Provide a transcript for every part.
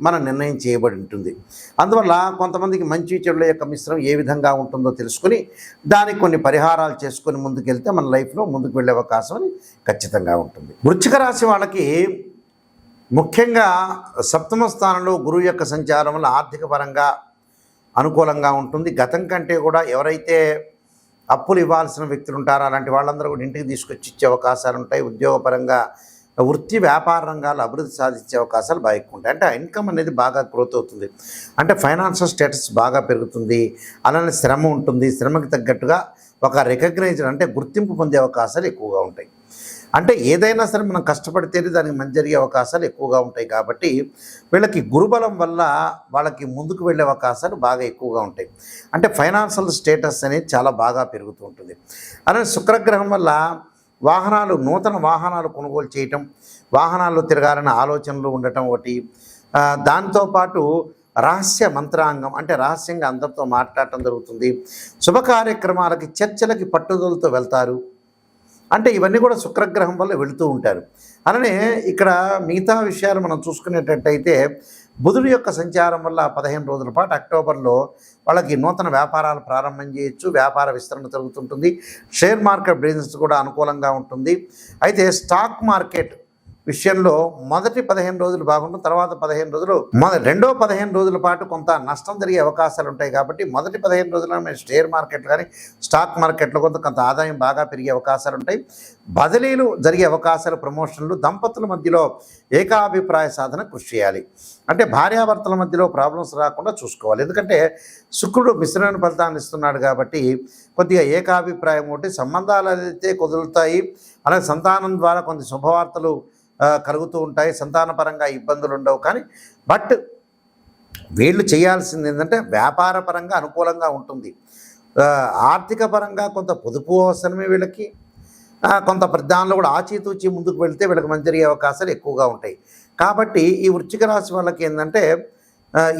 మన నిర్ణయం చేయబడి ఉంటుంది. అందువల్ల కొంతమందికి మంచి చెడుల యొక్క మిశ్రమం ఏ విధంగా ఉంటుందో తెలుసుకుని దానికి కొన్ని పరిహారాలు చేసుకొని ముందుకెళ్తే మన లైఫ్లో ముందుకు వెళ్ళే అవకాశం అని ఖచ్చితంగా ఉంటుంది. వృచ్చిక రాశి వాళ్ళకి ముఖ్యంగా సప్తమ స్థానంలో గురువు యొక్క సంచారం వల్ల ఆర్థిక పరంగా అనుకూలంగా ఉంటుంది. గతం కంటే కూడా ఎవరైతే అప్పులు ఇవ్వాల్సిన వ్యక్తులు ఉంటారో అలాంటి వాళ్ళందరూ కూడా ఇంటికి తీసుకొచ్చి ఇచ్చే అవకాశాలు ఉంటాయి. ఉద్యోగపరంగా వృత్తి వ్యాపార రంగాలు అభివృద్ధి సాధించే అవకాశాలు బాగా ఎక్కువ ఉంటాయి. అంటే ఆ ఇన్కమ్ అనేది బాగా గ్రోత్ అవుతుంది. అంటే ఫైనాన్షియల్ స్టేటస్ బాగా పెరుగుతుంది. అలానే శ్రమ ఉంటుంది. శ్రమకి తగ్గట్టుగా ఒక రికగ్నైజ్ అంటే గుర్తింపు పొందే అవకాశాలు ఎక్కువగా ఉంటాయి. అంటే ఏదైనా సరే మనం కష్టపడితేనే దానికి మంచి జరిగే అవకాశాలు ఎక్కువగా ఉంటాయి కాబట్టి వీళ్ళకి గురుబలం వల్ల వాళ్ళకి ముందుకు వెళ్ళే అవకాశాలు బాగా ఎక్కువగా ఉంటాయి. అంటే ఫైనాన్షియల్ స్టేటస్ అనేది చాలా బాగా పెరుగుతూ ఉంటుంది. అలానే శుక్రగ్రహం వల్ల వాహనాలు నూతన వాహనాలు కొనుగోలు చేయటం వాహనాల్లో తిరగాలనే ఆలోచనలు ఉండటం ఒకటి. దాంతోపాటు రహస్య మంత్రాంగం అంటే రహస్యంగా అందరితో మాట్లాడటం జరుగుతుంది. శుభ కార్యక్రమాలకి చర్చలకి పట్టుదలతో వెళ్తారు. అంటే ఇవన్నీ కూడా శుక్రగ్రహం వల్ల వెళుతూ ఉంటారు. అలానే ఇక్కడ మిగతా విషయాలు మనం చూసుకునేటట్టయితే బుధుడు యొక్క సంచారం వల్ల పదిహేను రోజుల పాటు అక్టోబర్లో వాళ్ళకి నూతన వ్యాపారాలు ప్రారంభం చేయొచ్చు వ్యాపార విస్తరణ జరుగుతుంటుంది షేర్ మార్కెట్ బిజినెస్ కూడా అనుకూలంగా ఉంటుంది. అయితే స్టాక్ మార్కెట్ విషయంలో మొదటి పదిహేను రోజులు బాగుంటుంది తర్వాత పదిహేను రోజులు రెండో పదిహేను రోజుల పాటు కొంత నష్టం జరిగే అవకాశాలు ఉంటాయి కాబట్టి మొదటి పదిహేను రోజుల్లో మీరు షేర్ మార్కెట్ కానీ స్టాక్ మార్కెట్లో కొంత కొంత ఆదాయం బాగా పెరిగే అవకాశాలు ఉంటాయి. బదిలీలు జరిగే అవకాశాలు ప్రమోషన్లు దంపతుల మధ్యలో ఏకాభిప్రాయ సాధన కృషి చేయాలి. అంటే భార్యాభర్తల మధ్యలో ప్రాబ్లమ్స్ రాకుండా చూసుకోవాలి. ఎందుకంటే శుక్రుడు మిశ్రమైన ఫలితాన్ని ఇస్తున్నాడు కాబట్టి కొద్దిగా ఏకాభిప్రాయం ఒకటి సంబంధాలు అయితే కుదురుతాయి. అలాగే సంతానం ద్వారా కొన్ని శుభవార్తలు కలుగుతూ ఉంటాయి. సంతానపరంగా ఇబ్బందులు ఉండవు. కానీ బట్ వీళ్ళు చేయాల్సింది ఏంటంటే వ్యాపార పరంగా అనుకూలంగా ఉంటుంది. ఆర్థిక పరంగా కొంత పొదుపు అవసరమే వీళ్ళకి. కొంత ప్ర- దానిలో కూడా ఆచితూచి ముందుకు వెళితే వీళ్ళకి మంచి జరిగే అవకాశాలు ఎక్కువగా ఉంటాయి. కాబట్టి ఈ వృచ్చిక రాశి వాళ్ళకి ఏంటంటే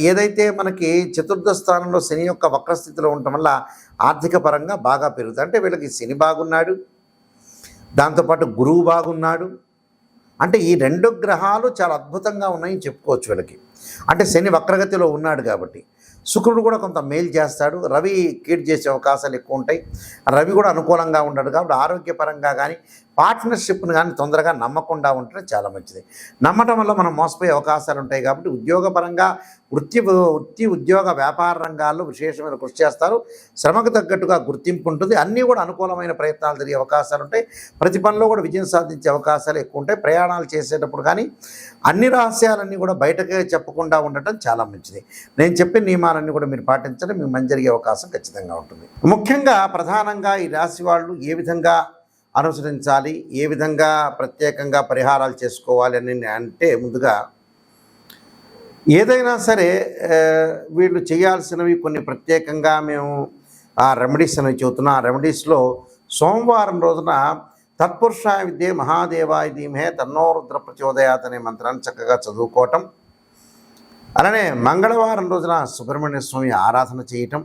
ఏదైతే మనకి చతుర్థ స్థానంలో శని యొక్క వక్రస్థితిలో ఉండటం వల్ల ఆర్థిక పరంగా బాగా పెరుగుతుంది అంటే వీళ్ళకి శని బాగున్నాడు. దాంతోపాటు గురువు బాగున్నాడు. అంటే ఈ రెండు గ్రహాలు చాలా అద్భుతంగా ఉన్నాయని చెప్పుకోవచ్చు వీళ్ళకి. అంటే శని వక్రగతిలో ఉన్నాడు కాబట్టి. శుక్రుడు కూడా కొంత మేలు చేస్తాడు. రవి కీడ్ చేసే అవకాశాలు ఎక్కువ ఉంటాయి. రవి కూడా అనుకూలంగా ఉన్నాడు కాబట్టి ఆరోగ్యపరంగా కానీ పార్ట్నర్షిప్ను కానీ తొందరగా నమ్మకుండా ఉంటే చాలా మంచిది. నమ్మటం వల్ల మనం మోసపోయే అవకాశాలు ఉంటాయి కాబట్టి ఉద్యోగపరంగా వృత్తి వృత్తి ఉద్యోగ వ్యాపార రంగాల్లో విశేషమైన కృషి చేస్తారు. శ్రమకు తగ్గట్టుగా గుర్తింపు ఉంటుంది. అన్నీ కూడా అనుకూలమైన ప్రయత్నాలు జరిగే అవకాశాలు ఉంటాయి. ప్రతి పనిలో కూడా విజయం సాధించే అవకాశాలు ఎక్కువ ఉంటాయి. ప్రయాణాలు చేసేటప్పుడు కానీ అన్ని రహస్యాలన్నీ కూడా బయటకే చెప్పకుండా ఉండటం చాలా మంచిది. నేను చెప్పిన నియమాలన్నీ కూడా మీరు పాటించడం. మీకు మంచి జరిగే అవకాశం ఖచ్చితంగా ఉంటుంది. ముఖ్యంగా ప్రధానంగా ఈ రాశి వాళ్ళు ఏ విధంగా అనుసరించాలి ఏ విధంగా ప్రత్యేకంగా పరిహారాలు చేసుకోవాలి అని అంటే ముందుగా ఏదైనా సరే వీళ్ళు చేయాల్సినవి కొన్ని ప్రత్యేకంగా మేము ఆ రెమెడీస్ అనేవి చెబుతున్నాం. ఆ రెమెడీస్లో సోమవారం రోజున తత్పురుషాయ విద్యే మహాదేవాయ ధీమహే తన్నోరుద్ర ప్రచోదయాత్ అనే మంత్రాన్ని చక్కగా చదువుకోవటం. అలానే మంగళవారం రోజున సుబ్రహ్మణ్య స్వామి ఆరాధన చేయటం.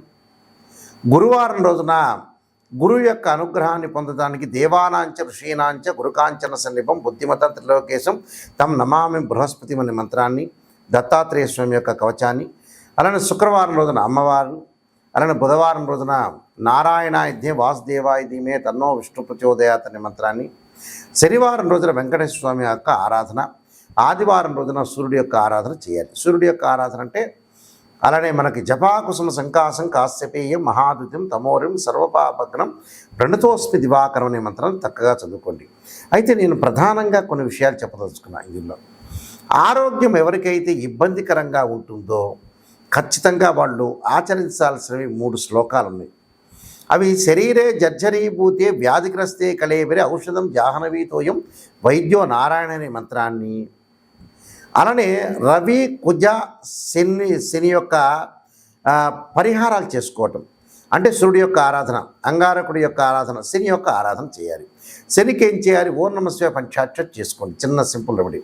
గురువారం రోజున గురువు యొక్క అనుగ్రహాన్ని పొందడానికి దేవానాంచ ఋషీనాంచ గురుకాంచన సన్నిపం బుద్ధిమత త్రిలోకేశం తమ్ నమామి బృహస్పతి అనే మంత్రాన్ని దత్తాత్రేయ స్వామి యొక్క కవచాన్ని అలానే శుక్రవారం రోజున అమ్మవారు అలానే బుధవారం రోజున నారాయణాయుధ్యే వాసుదేవాయుధ్యమే తన్నో విష్ణు ప్రచోదయాత్ అనే మంత్రాన్ని శనివారం రోజున వెంకటేశ్వర స్వామి యొక్క ఆరాధన ఆదివారం రోజున సూర్యుడి యొక్క ఆరాధన చేయాలి. సూర్యుడి యొక్క ఆరాధన అంటే అలానే మనకి జపాకుసుమ సంకాసం కాశ్యపేయం మహాదుత్యం తమోరిం సర్వపాపగ్నం ప్రణతోస్మి దివాకరం అనే మంత్రాన్ని చక్కగా చదువుకోండి. అయితే నేను ప్రధానంగా కొన్ని విషయాలు చెప్పదలుచుకున్నాను ఇందులో. ఆరోగ్యం ఎవరికైతే ఇబ్బందికరంగా ఉంటుందో ఖచ్చితంగా వాళ్ళు ఆచరించాల్సినవి మూడు శ్లోకాలు ఉన్నాయి. అవి శరీరే జర్జరీభూతే వ్యాధిగ్రస్తే కలేబరి ఔషధం జాహ్నవీతోయం వైద్యో నారాయణ అనే మంత్రాన్ని అలానే రవి కుజ శని శని యొక్క పరిహారాలు చేసుకోవటం. అంటే సూర్యుడి యొక్క ఆరాధన అంగారకుడి యొక్క ఆరాధన శని యొక్క ఆరాధన చేయాలి. శనికి ఏం చేయాలి? ఓం నమస్వే చేసుకోండి. చిన్న సింపుల్ రెమెడీ.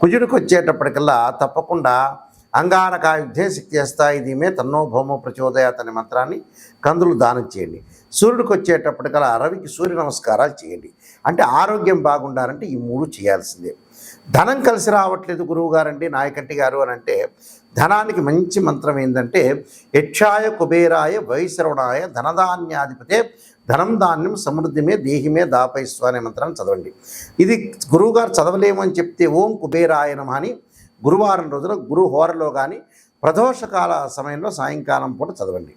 కుజుడికి వచ్చేటప్పటికల్లా తప్పకుండా అంగారకాయుద్ధే శక్తి చేస్తాయి. దీమే తన్నో భౌమ ప్రచోదయాత్ అనే మంత్రాన్ని కందులు దానం చేయండి. సూర్యుడికి వచ్చేటప్పటికల్లా రవికి సూర్య నమస్కారాలు చేయండి. అంటే ఆరోగ్యం బాగుండాలంటే ఈ మూడు చేయాల్సిందే. ధనం కలిసి రావట్లేదు గురువు గారండి నాయకంటి గారు అని అంటే ధనానికి మంచి మంత్రం ఏంటంటే యక్షాయ కుబేరాయ వైశ్రవణాయ ధనధాన్యాధిపతే ధనం ధాన్యం సమృద్ధిమే దేహిమే దాపైస్వ అనే మంత్రాన్ని చదవండి. ఇది గురువుగారు చదవలేము అని చెప్తే ఓం కుబేరాయ నమ అని గురువారం రోజున గురు హోరలో కానీ ప్రదోషకాల సమయంలో సాయంకాలం పూట చదవండి.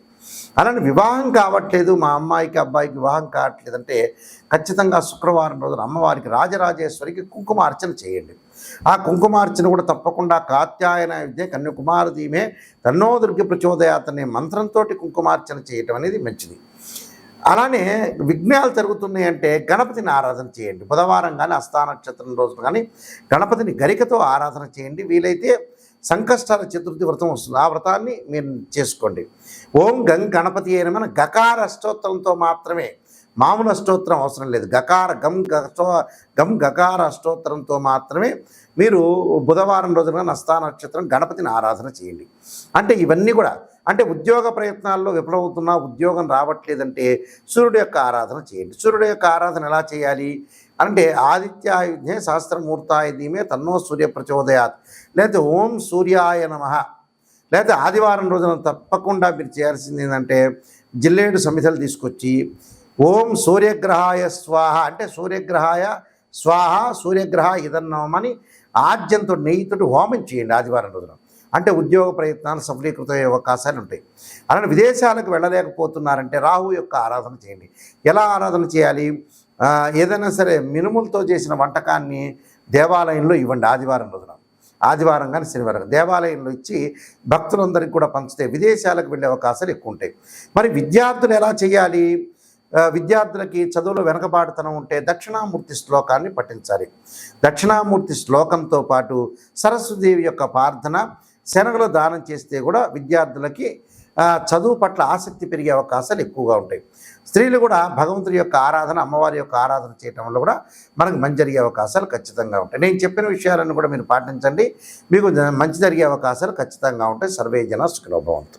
అలానే వివాహం కావట్లేదు మా అమ్మాయికి అబ్బాయికి వివాహం కావట్లేదంటే ఖచ్చితంగా శుక్రవారం రోజున అమ్మవారికి రాజరాజేశ్వరికి కుంకుమార్చన చేయండి. ఆ కుంకుమార్చన కూడా తప్పకుండా కాత్యాయన విద్య కన్యాకుమార దీమే తన్నో దుర్గ ప్రచోదయాత్ అనే మంత్రంతో కుంకుమార్చన చేయటం అనేది మంచిది. అలానే విఘ్నాలు జరుగుతున్నాయి అంటే గణపతిని ఆరాధన చేయండి. బుధవారం కానీ అస్థానక్షత్రం రోజున కానీ గణపతిని గరికతో ఆరాధన చేయండి. వీలైతే సంకష్టాల చతుర్థి వ్రతం వస్తుంది. ఆ వ్రతాన్ని మీరు చేసుకోండి. ఓం గం గణపతి అయిన మన గకార అష్టోత్తరంతో మాత్రమే మామూలు అష్టోత్తరం అవసరం లేదు. గకార గం గతో గం గకార అష్టోత్తరంతో మాత్రమే మీరు బుధవారం రోజున నస్తా నక్షత్రం గణపతిని ఆరాధన చేయండి. అంటే ఇవన్నీ కూడా అంటే ఉద్యోగ ప్రయత్నాల్లో విఫలమవుతున్నా ఉద్యోగం రావట్లేదంటే సూర్యుడు యొక్క ఆరాధన చేయండి. సూర్యుడు యొక్క ఆరాధన ఎలా చేయాలి? అంటే ఆదిత్యాయుధ్యే సహస్రమూర్తాయ ధీమే తన్నో సూర్య ప్రచోదయాత్. లేకపోతే ఓం సూర్యాయ నమ. లేకపోతే ఆదివారం రోజున తప్పకుండా మీరు చేయాల్సింది ఏంటంటే జిల్లేడు సమితలు తీసుకొచ్చి ఓం సూర్యగ్రహాయ స్వాహ అంటే సూర్యగ్రహాయ స్వాహ సూర్యగ్రహ ఇదన్నమని ఆద్యంతో నెయ్యితో హోమం చేయండి ఆదివారం రోజున. అంటే ఉద్యోగ ప్రయత్నాలు సఫలీకృతమయ్యే అవకాశాలు ఉంటాయి. అలానే విదేశాలకు వెళ్ళలేకపోతున్నారంటే రాహు యొక్క ఆరాధన చేయండి. ఎలా ఆరాధన చేయాలి? ఏదైనా సరే మినుములతో చేసిన వంటకాన్ని దేవాలయంలో ఇవ్వండి ఆదివారం రోజున. ఆదివారం కానీ శనివారం దేవాలయంలో ఇచ్చి భక్తులందరికీ కూడా పంచితే విదేశాలకు వెళ్ళే అవకాశాలు ఎక్కువ ఉంటాయి. మరి విద్యార్థులు ఎలా చేయాలి? విద్యార్థులకి చదువులో వెనకబాటుతనం ఉంటే దక్షిణామూర్తి శ్లోకాన్ని పఠించాలి. దక్షిణామూర్తి శ్లోకంతో పాటు సరస్వదేవి యొక్క ప్రార్థన శనగలు దానం చేస్తే కూడా విద్యార్థులకి చదువు పట్ల ఆసక్తి పెరిగే అవకాశాలు ఎక్కువగా ఉంటాయి. స్త్రీలు కూడా భగవంతుడి యొక్క ఆరాధన అమ్మవారి యొక్క ఆరాధన చేయటం వల్ల కూడా మనకు మంచి జరిగే అవకాశాలు ఖచ్చితంగా ఉంటాయి. నేను చెప్పిన విషయాలను కూడా మీరు పాటించండి. మీకు మంచి జరిగే అవకాశాలు ఖచ్చితంగా ఉంటాయి. సర్వే జన సుఖలోభవంతు